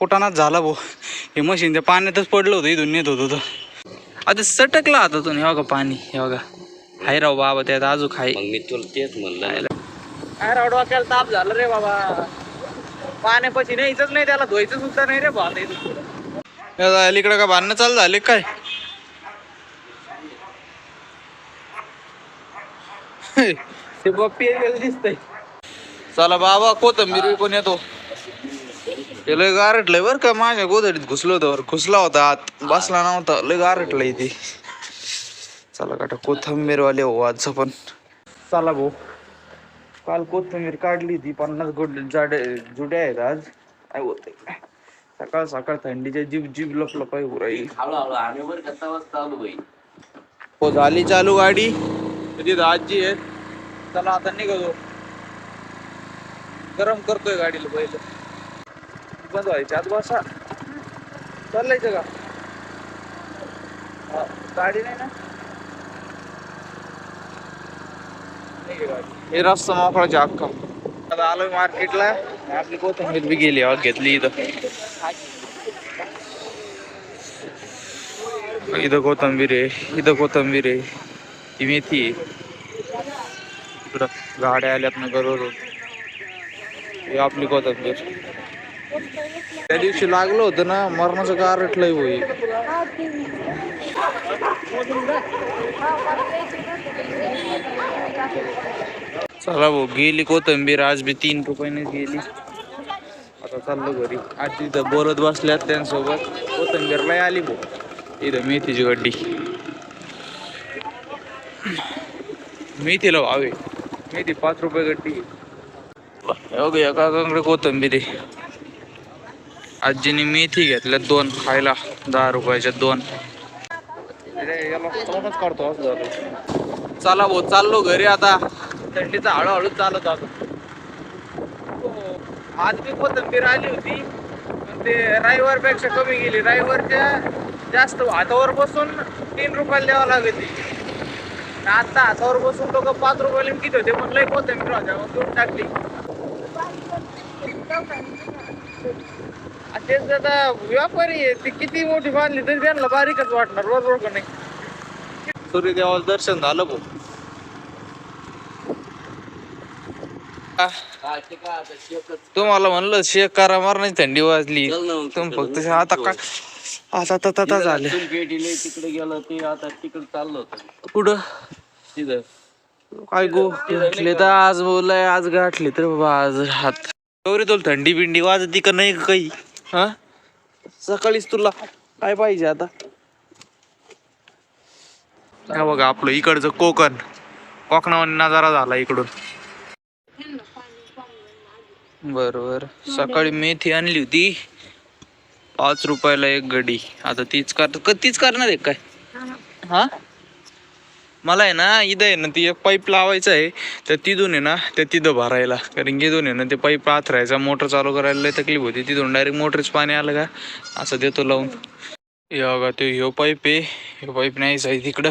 कुटाणाच झाला भाऊ. हे मशीन त्या पाण्यातच पडलं होतं इथून नेत होतं आता सटकला हातातून हे बघा पाणी हे बघा. हाय राव बाबा त्यात अजून हाय. मग मी तुला तेच म्हणलं काय राव डोक्याला ताप झालं रे बाबा. पाण्यापाशी न्यायचंच नाही त्याला धुवायचं सुद्धा नाही रे बाबा इकडे का भांडणं चालू झाले काय? ते पप्पी दिसतंय. चला बाबा कोथंबीर कोण येतो. ते लय गारटलंय बर का माझ्या गोधडीत घुसलो होतं घुसला होता आत बसला नव्हता. लय गारटलंय ते. चला काटा कोथंबीरवाले हो आजचं पण. चला भाऊ. काल कोथंबीर काढली ती पन्नास गोड जाडे जुड्या आहेत आज. काय होतंय सकाळ सकाळ थंडीच्या जीभ जीभ लपलप आहे होईल. हो झाली चालू गाडी. तिथं आजी आहे. चला आता निघतो गरम करतोय गाडीला पहिलं बंद व्हायची. आत बसा चाललायचं का? गाडी नाही ना. हे रस्ता मोकळाचे अख्खा. आता आलोय मार्केटला. आपली कोथंबीर बी गेली घेतली इथं. इथं कोथंबीर आहे इथं कोथंबीर आहे. ही मेथी आहे. इकडं गाड्या आल्यात ना गरोर ही आपली कोथंबीर. त्या दिवशी लागलं होतं ना मरणाचं गारटलंय होई. चला भाऊ गेली कोथंबीर आज बी तीन रुपयाने गेली. आता चाललो घरी. आज तिथं बोलत बसल्यात त्यांसोबत. कोथंबीर लय आली भाऊ. इथं मेथीची गड्डी. मेथीला भावे मेथी पाच रुपये गड्डी एका कोथंबीर आहे. आजीने मेथी घेतल्या दोन खायला दहा रुपयाच्या दोन. झालं. चला भाऊ चाललो घरी आता. थंडीचा हळूहळू चालत आता आज मी कोथंबीर आली होती. पण ते रायवर पेक्षा कमी गेली. रायवरच्या जास्त हातावर बसून तीन रुपयाला द्यावं लागते आता हातावर बसून लोक पाच रुपयाला किती होते? पण लय कोथंबीर होत्या मग टाकली. तेच आता व्यापारी आहे ते किती मोठी बांधली तरी त्यांना बारीकच वाटणार बरोबर का नाही? सूर्यदेवाचं दर्शन झालं भाऊ. हा तुम्हाला म्हणलं शेक करा मारण्याची थंडी वाजली. चल ना मग तुम्ही तिकडं फक्त आता काय आता आता झाले. गेटीले तिकडे गेलं ते आता तिकडे चाललं होतं. कुठं? तिथं. काय गो? गाठले तर आज बोलाय आज गाठले तर बाबा आज हात. गौरी तुला थंडी बिंडी वाजती का नाही का काही? हा? सकाळीच तुला काय पाहिजे आता? हा बघा आपलं इकडचं कोकण. कोकणावर नजारा झाला इकडून. बरोबर. सकाळी मेथी आणली होती. पाच रुपयाला एक गडी. आता तीच कर तीच करणार आहे काय? हा? मला आहे ना इथं आहे ना ती एक पाईप लावायचं आहे. तर तिथून आहे ना त्या तिथं भरायला. कारण की इथून आहे ना ते पाईप आथरायचा मोटर चालू करायला लय तकलीफ होती. तिथून डायरेक्ट मोटरच पाणी आलं का? असं देतो लावून. या बघा ते ह्यो पाईप आहे. ह्यो पाईप न्यायचा आहे तिकडं.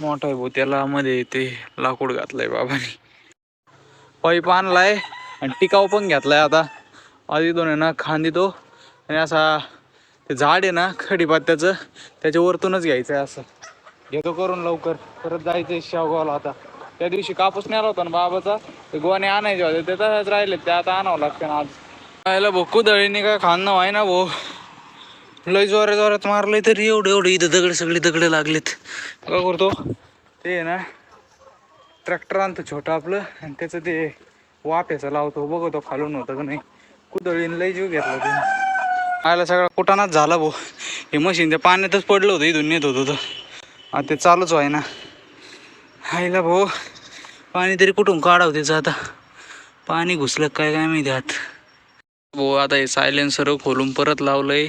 मोठा आहे भाऊ त्याला मध्ये ते लाकूड घातलंय बाबाने. पाईप आणलाय आणि टिकाव पण घेतलाय आता. आधी दोन आहे ना खांदी तो. आणि असा ते झाड आहे ना खडीपात्याचं त्याच्या वरतूनच घ्यायचं आहे असं. घेतो करून लवकर. परत जायचंय शेवगावला आता. त्या दिवशी कापूस नेला होता ना बाबाचा. ते गोवाने आणायचे होते. ते तसंच राहिले. ते आता आणावं लागते ना आज. आयला भोकू दळीने काय खाणं व्हाय ना भाऊ? लय जोऱ्या जोरात मारलंय तरी एवढं एवढं इथं दगड सगळे दगड लागलेत. काय करतो ते. आहे ना ट्रॅक्टर आणतो छोटं आपलं. आणि त्याचं ते वाफ्याचं लावतो. बघतो खालून होतं का नाही. कुदळीने लय जीव घेतला ते आयला सगळा कुटाणाच झाला भाऊ. हे मशीन त्या पाण्यातच पडलं होतं. इथून नेत होतं तर आता ते चालूच व्हाय ना. आईला भाऊ पाणी तरी कुठून काढावं त्याचं आता? पाणी घुसलं काय काय माहिती आत. भाऊ आता हे सायलेन्सर खोलून परत लावलंय.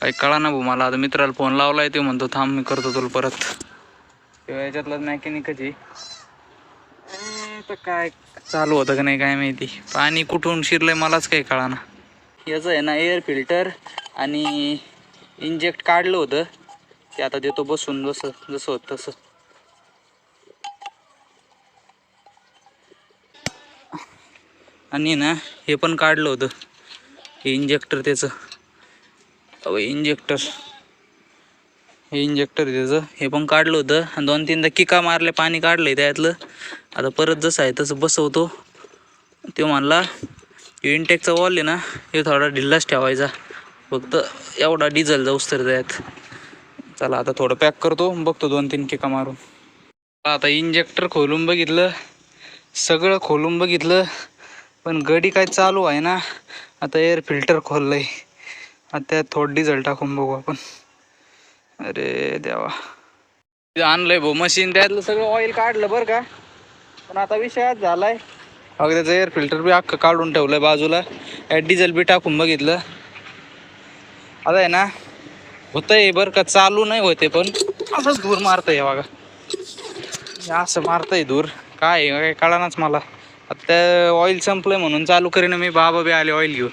काही कळा ना भाऊ मला आता मित्राला फोन लावलाय ते म्हणतो थांब मी करतो तुला परत. तेव्हा याच्यातलं मॅकॅनिकच आहे. तर काय चालू होतं का नाही काय माहिती. पाणी कुठून शिरलंय मलाच काही कळा ना याचं आहे ना एअर फिल्टर आणि इंजेक्ट काढलं होतं. ते आता देतो बसून जसं जसं होतं तसं. आणि ना हे पण काढलं होतं. हे इंजेक्टर त्याचं. अहो इंजेक्टर हे इंजेक्टर त्याचं. हे पण काढलं होतं. आणि दोन तीनदा किका मारले पाणी काढलंय त्यातलं. आता परत जसं आहे तसं बसवतो. तो म्हणला इंटेकचा वॉल आहे ना हे थोडा ढिल्लाच ठेवायचा. फक्त एवढा डिझेल जाऊस तर त्यात. चला आता थोडं पॅक करतो बघतो दोन तीन किका मारून. आता इंजेक्टर खोलून बघितलं. सगळं खोलून बघितलं पण गडी काय चालू आहे ना आता एअर फिल्टर खोललंय. आता त्यात थोडं डिझेल टाकून बघू आपण. अरे देवा. आणलंय भाऊ मशीन त्यातलं सगळं ऑइल काढलं बरं का. पण आता विषयात झालाय. अगं त्याचं एअर फिल्टर बी अख्खं काढून ठेवलंय बाजूला. डिझेल बी टाकून बघितलं. आता आहे ना होतंय बरं का चालू नाही होते पण. असंच धूर मारतंय बघा. असं मारतंय धूर. काय काय कळानाच मला. आता ऑइल संपलंय म्हणून चालू करीन मी. बाबा बी आले ऑइल घेऊन.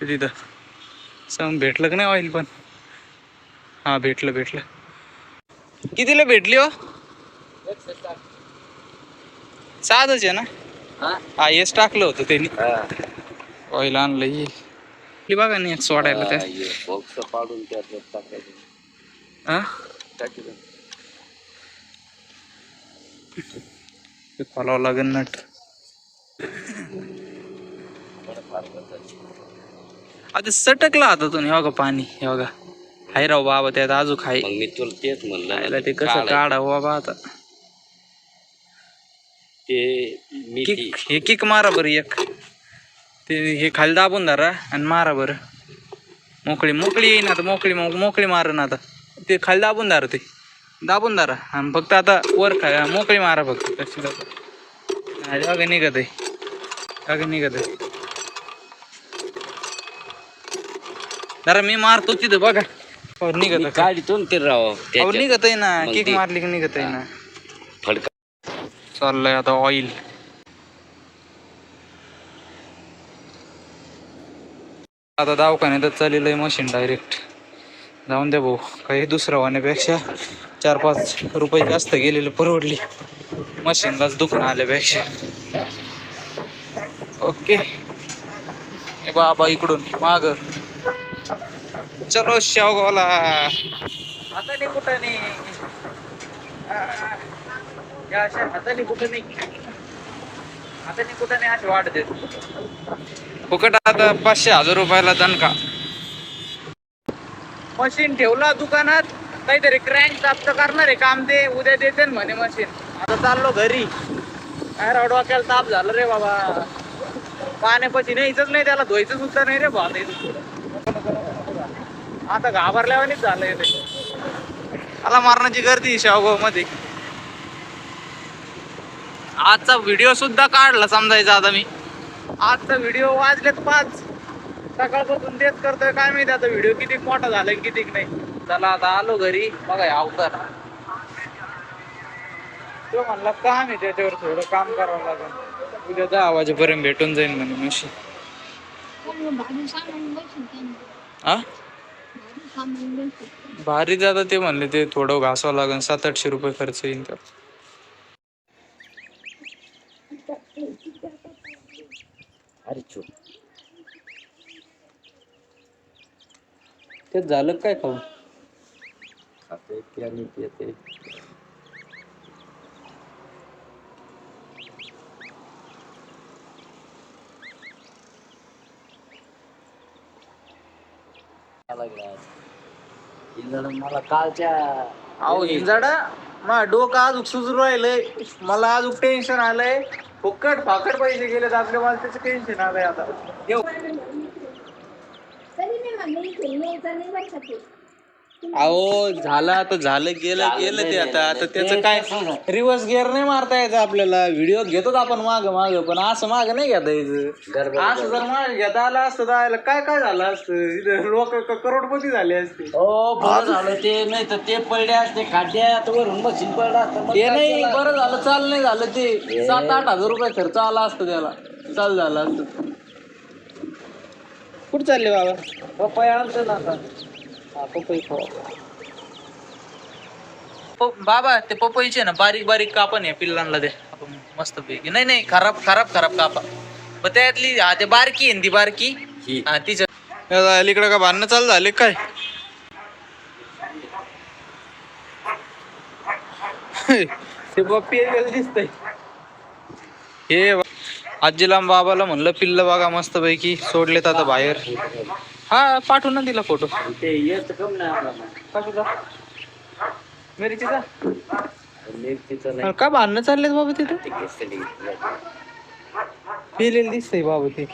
ते तिथं. सम भेटलं का नाही ऑइल पण? हा भेटलं भेटलं. कितीला भेटली हो? साधच आहे ना? हा. हेच टाकलं होतं त्यांनी. ऑइल आणलं ही बघा नाही सोडायला त्या बॉक्स पाडून टाकायचं. हा खोलावं लागेल नट. आता सटकला आता तुम्ही हे बघा पाणी हे बघा. हाय राव बाबा त्यात अजून मग मी तुला तेच म्हणलं ते कसं काढावं बाबा आता. ते मी किक हे किक मारा बरं एक. ते हे खाली दाबून धरा आणि मारा बरं. मोकळी मोकळी येईन आता मोकळी मोकळी मारा ना आता. ते खाली दाबून धरा ते. दाबून धरा. आणि फक्त आता वर खा मोकळी मारा फक्त. कशी दाबा बघा निघत आहे. बघा निघत आहे. जरा मी मारतो तिथं बघा. हो निघत आहे. काढितो ते राव त्याच्यात. निघत आहे ना. किक मारली की निघत आहे ना. फडका. चाललंय आता ऑइल आता दवाखान्यातच चाललेलं आहे मशीन डायरेक्ट जाऊन द्या भाऊ काही दुसरं वाहण्यापेक्षा चार पाच रुपये जास्त गेलेले परवडली. मशीनलाच दुखणं आल्यापेक्षा. ओके बाबा इकडून माग. चलो शेवगावला. आता नाही कुठं नाही. आता नाही कुठं नाही. हाताने कुठं नाही अशी वाट देत. फुकट आता पाचशे हजार रुपयाला दणका. मशीन ठेवला दुकानात काहीतरी क्रँक प्राप्त करणार आहे काम ते उद्या देते ना म्हणे मशीन आता चाललो घरी. काय राव डोक्याला ताप झालं रे बाबा. पाण्यापाशी न्यायचंच नाही त्याला धुवायचं सुद्धा नाही रे बाबा आता घाबरल्यावानीच झालंय ते. मला मारण्याची गर्दी शावगावमध्ये आजचा व्हिडिओ सुद्धा काढला समजायचा आता मी. आजचा व्हिडिओ वाजलेत पाच. सकाळपासून तेच करतोय. काय माहिती आता व्हिडिओ किती मोठा झालाय किती नाही. चला आता आलो घरी. बघा अवतार. तो म्हणला काम आहे त्याच्यावर थोडं काम करावं लागेल. उद्या दहा वाजेपर्यंत भेटून जाईल म्हणे मशी हा भारी जाता ते म्हणले ते थोडं घासावं लागेल. सात आठशे रुपये खर्च येईल तर अरे ते झालं काय खाऊ खाते मला कालच्या अहो हिंजाडा? मा डोकं आज सुजू राहिलंय. मला आज टेन्शन आलंय. फुकट फाकट पैसे गेले तर आपल्या मला त्याचं टेन्शन आलंय आता. घेऊ तरी मी म्हणले इथे यायचं नाही बरं का अहो झालं आता झालं गेलं गेलं ते आता. आता त्याचं काय? रिव्हर्स गिअर नाही मारता यायचं आपल्याला. व्हिडिओ घेतोच आपण माग माग पण असं माग नाही घेता यायचं. असं जर माग घेता आलं असतं आयला काय काय झालं असतं? लोक करोडपती झाले असते. हो बरं झालं ते नाही तर ते पडले असते खड्ड्यात वरून मशीन पडलं असतं ते नाही? बरं झालं चाल नाही झालं ते. सात आठ हजार रुपये खर्च आला असतं त्याला. चाल झालं असतं. कुठं चालले बाबा? पपई आणतो ना आता पपई बाबा ते पपईचे ना बारीक बारीक कापा नाही पिल्लांना दे आपण मस्त पैकी. नाही नाही खराब खराब खराब कापा. पण त्यातली हा ते बारकी आहे ती बारकी? ही. तिच्या इकडं का भांडणं चालू झाले काय? ते बाप्पी दिसतंय. हे बा- आजीला बाबाला म्हणलं पिल्ल बघा मस्त पैकी सोडलेत आता बाहेर. हा पाठवून ना दिला फोटो ते येत कम नाही आपला कशाचा मिरचीचा? मिरचीचं नाही. का भांडणं चाललेत बाबा तिथं? ते केसरी. पिलेलं दिसतंय बाबा ते.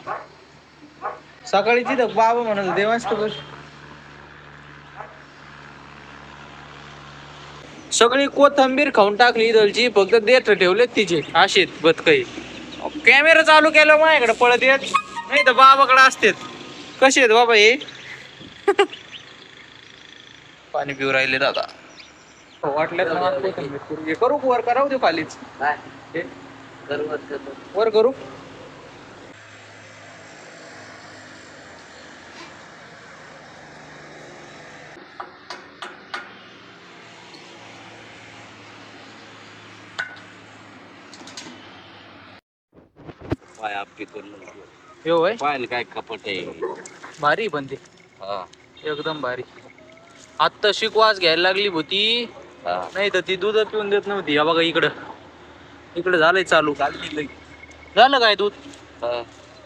सकाळी तिथं बाबा म्हणत देवास्त बस सगळी कोथंबीर खाऊन टाकली इदलची फक्त देठ ठेवलेत तिचे. अशीत बदकही कॅमेरा चालू केला माझ्याकडे पळत येत. नाही तर बाबाकडे असतेत. कसे आहेत बाबा हे? पाणी पिऊ राहिले दादा. हो, कोथिंबीर करू वर करावं दे खालीच. काय? हे, करतो. वर करू. पाय आपली करून यो होय पाहिलं काय कपट आहे. भारी पण ते. हा. एकदम भारी. आत्ता शिकवास घ्यायला लागली होती हा. नाही तर ती दूध पिऊन देत नव्हती. या बघा इकडं. इकडं झालंय चालू. झालं काय दूध? हा.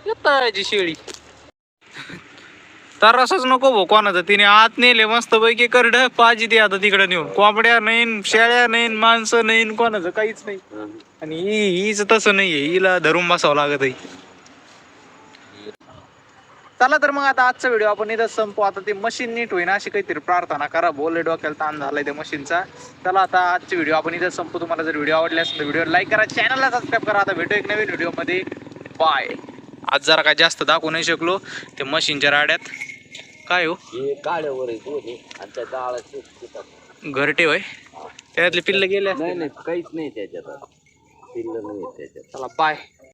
येतायची शेळी. तर असंच नको भाऊ कोणाचं. तिने आत नेले मस्त पैकी करड पाजी दे आता तिकडे नेऊन. कोंबड्या नाहीन शेळ्या नाहीन माणसं नाहीन कोणाचं काहीच नाही. आणि ही हीच तसं नाहीये. हिला धरून बसावं लागत आहे चला तर मग आता आजचा व्हिडिओ आपण इथं संपू. आता ते मशीन नीट होईना अशी काहीतरी प्रार्थना करा. बोलले डोक्याला ताण झालाय त्या मशीनचा चला आता आजचे व्हिडिओ आपण इथं संपू. तुम्हाला जर व्हिडिओ आवडले असेल तर व्हिडिओ लाईक करा. चॅनलला सबस्क्राईब करा. आता भेटू एक नवीन व्हिडिओमध्ये. बाय आज जरा काय जास्त दाखवू नाही शकलो. ते मशीनच्या राड्यात. काय हो? हे घरटे होय? त्यातले पिल्ल गेले काहीच नाही त्याच्यात. पिल्ल नाही त्याच्यात. चला बाय